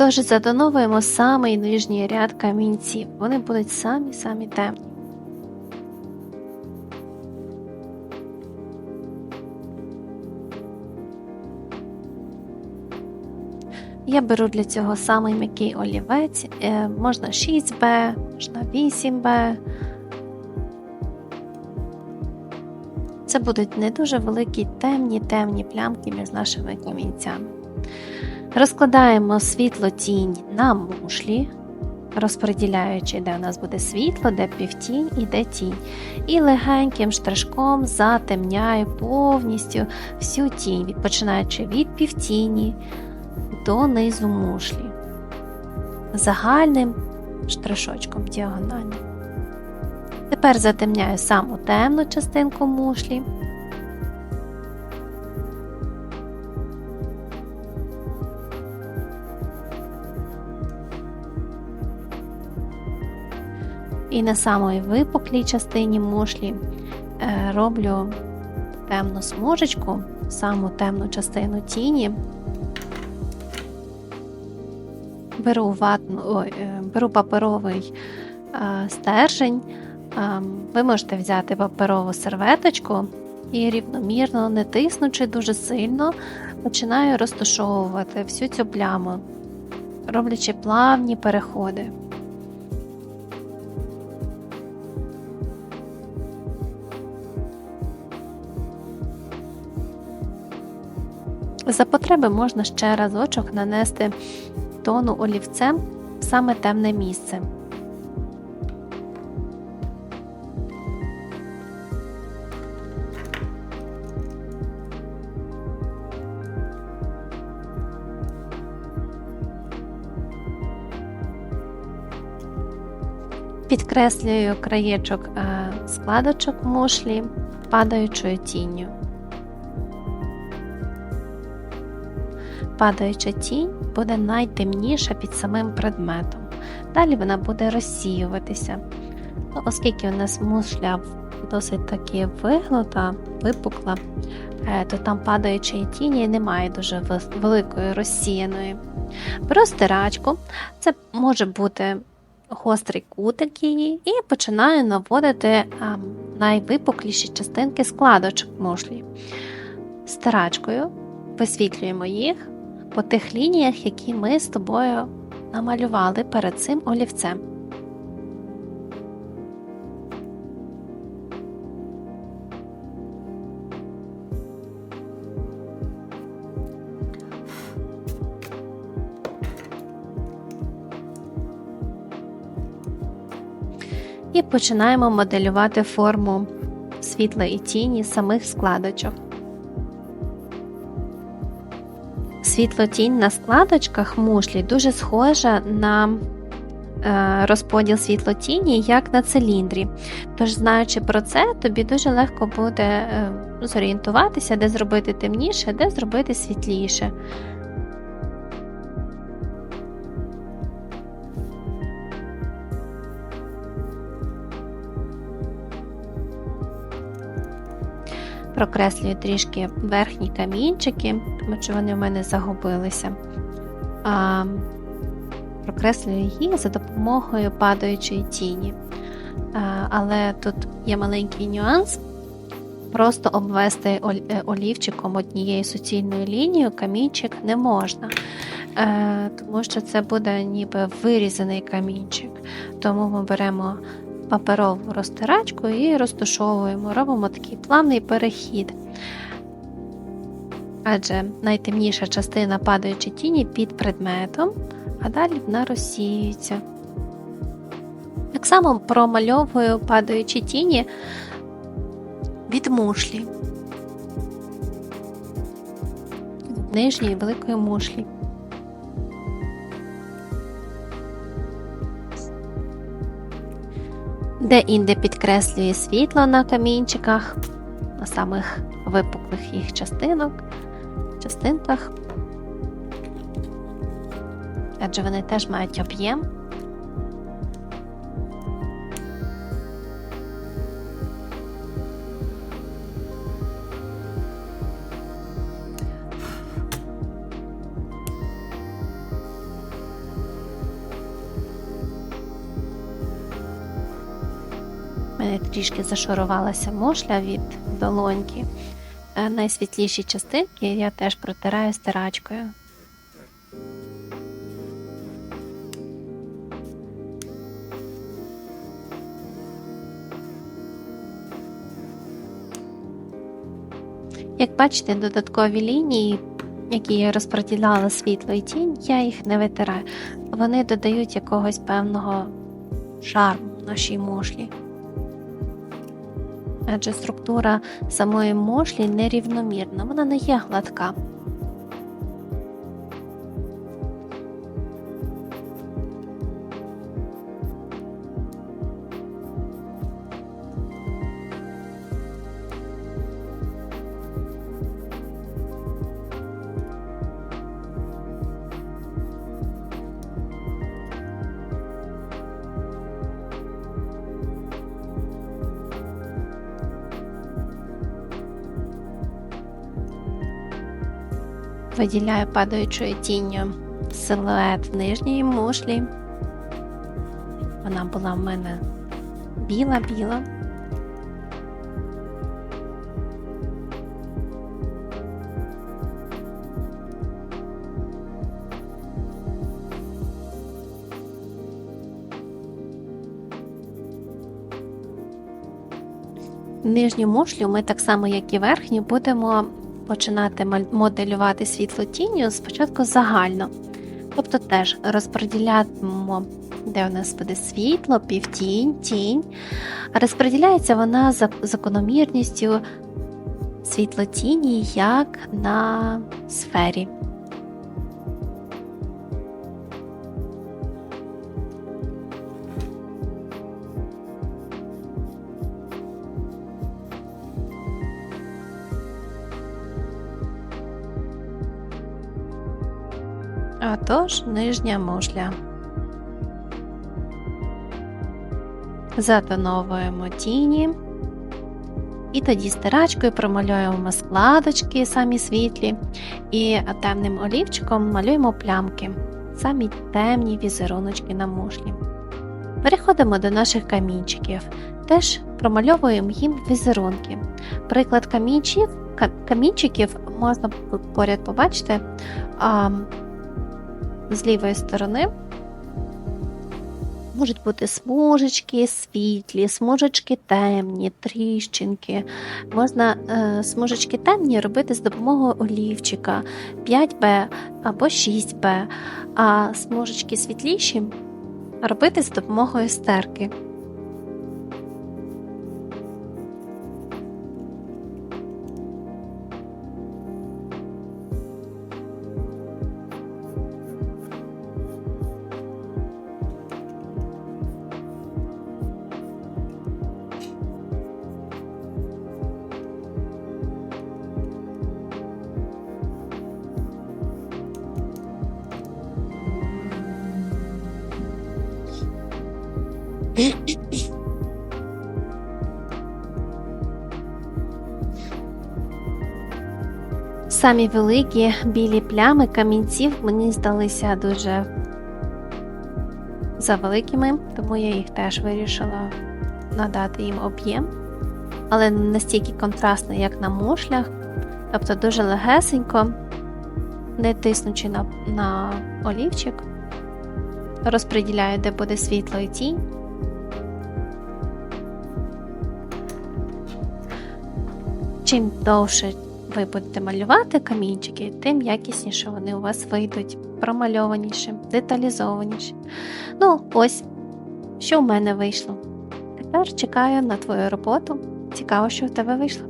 Тож затоновуємо самий нижній ряд камінців. Вони будуть самі-самі темні. Я беру для цього самий м'який олівець, е, можна 6Б, можна 8Б. Це будуть не дуже великі темні темні плямки між нашими камінцями. Розкладаємо світло тінь на мушлі, розподіляючи, де у нас буде світло, де півтінь і де тінь. І легеньким штришком затемняю повністю всю тінь, починаючи від півтіні до низу мушлі, загальним штришочком діагонально. Тепер затемняю саму темну частинку мушлі. І на самій випуклій частині мушлі е, роблю темну смужечку, саму темну частину тіні. Беру ватну, ой, е, беру паперовий е, стержень. Ви можете взяти паперову серветочку і рівномірно, не тиснучи дуже сильно, починаю розташовувати всю цю пляму, роблячи плавні переходи. За потреби можна ще разочок нанести тону олівцем в саме темне місце. Підкреслюю краєчок е, складочок мушлі падаючою тінню. Падаюча тінь буде найтемніша під самим предметом. Далі вона буде розсіюватися. Ну, Оскільки у нас мушля досить таки вигнута, випукла, е, то там падаючої тіні немає дуже великої розсіяної. Беру стирачку, це може бути гострий кутик її, і починаю наводити найвипукліші частинки складочок мушлі. Стирачкою висвітлюємо їх по тих лініях, які ми з тобою намалювали перед цим олівцем. І починаємо моделювати форму світла і тіні самих складочок. Світлотінь на складочках мушлі дуже схожа на е, розподіл світлотіні, як на циліндрі. Тож, знаючи про це, тобі дуже легко буде е, зорієнтуватися, де зробити темніше, де зробити світліше. Прокреслюю трішки верхні камінчики, тому що вони в мене загубилися. А, Прокреслюю її за допомогою падаючої тіні. А, але тут є маленький нюанс. Просто обвести е, олівчиком однією суцільною лінією камінчик не можна, е, тому що це буде ніби вирізаний камінчик. Тому ми беремо паперову розтирачку і розташовуємо, робимо такий плавний перехід. Адже найтемніша частина падаючої тіні під предметом, а далі вона розсіюється. Так само промальовую падаючі тіні від мушлі, від нижньої великої мушлі. Де-інде підкреслює світло на камінчиках, на самих випуклих їх частинок, частинках, адже вони теж мають об'єм. Мене трішки зашарувалася мушля від долоньки. Е, Найсвітліші частинки я теж протираю стирачкою. Як бачите, додаткові лінії, які я розподіляла світло і тінь, я їх не витираю. Вони додають якогось певного шарму нашій мушлі. Адже структура самої мошлі нерівномірна, вона не є гладка. Виділяю падаючою тінню силует нижньої мушлі. Вона була в мене біла-біла. Нижню мушлю ми так само, як і верхню, будемо починати моделювати світло тінню спочатку загально. Тобто теж розподіляємо, де у нас буде світло, півтінь, тінь. Розподіляється вона за закономірністю світло тіні, як на сфері. А тож нижня мушля. Затоновуємо тіні. І тоді стирачкою промалюємо складочки самі світлі, і темним олівчиком малюємо плямки, самі темні візеруночки на мушлі. Переходимо до наших камінчиків. Теж промальовуємо їм візерунки. Приклад камінчиків, камінчиків можна поряд побачити. З лівої сторони можуть бути смужечки світлі, смужечки темні, тріщинки. Можна е, смужечки темні робити з допомогою олівчика 5Б або 6Б, а смужечки світліші робити з допомогою стерки. Самі великі білі плями камінців мені здалися дуже завеликими, тому я їх теж вирішила надати їм об'єм, але не настільки контрастно, як на мушлях, тобто дуже легесенько, не тиснучи на, на олівчик, розподіляю, де буде світло і тінь. Чим довше ви будете малювати камінчики, тим якісніше вони у вас вийдуть, промальованіші, деталізованіші. Ну, ось, що в мене вийшло. Тепер чекаю на твою роботу. Цікаво, що в тебе вийшло.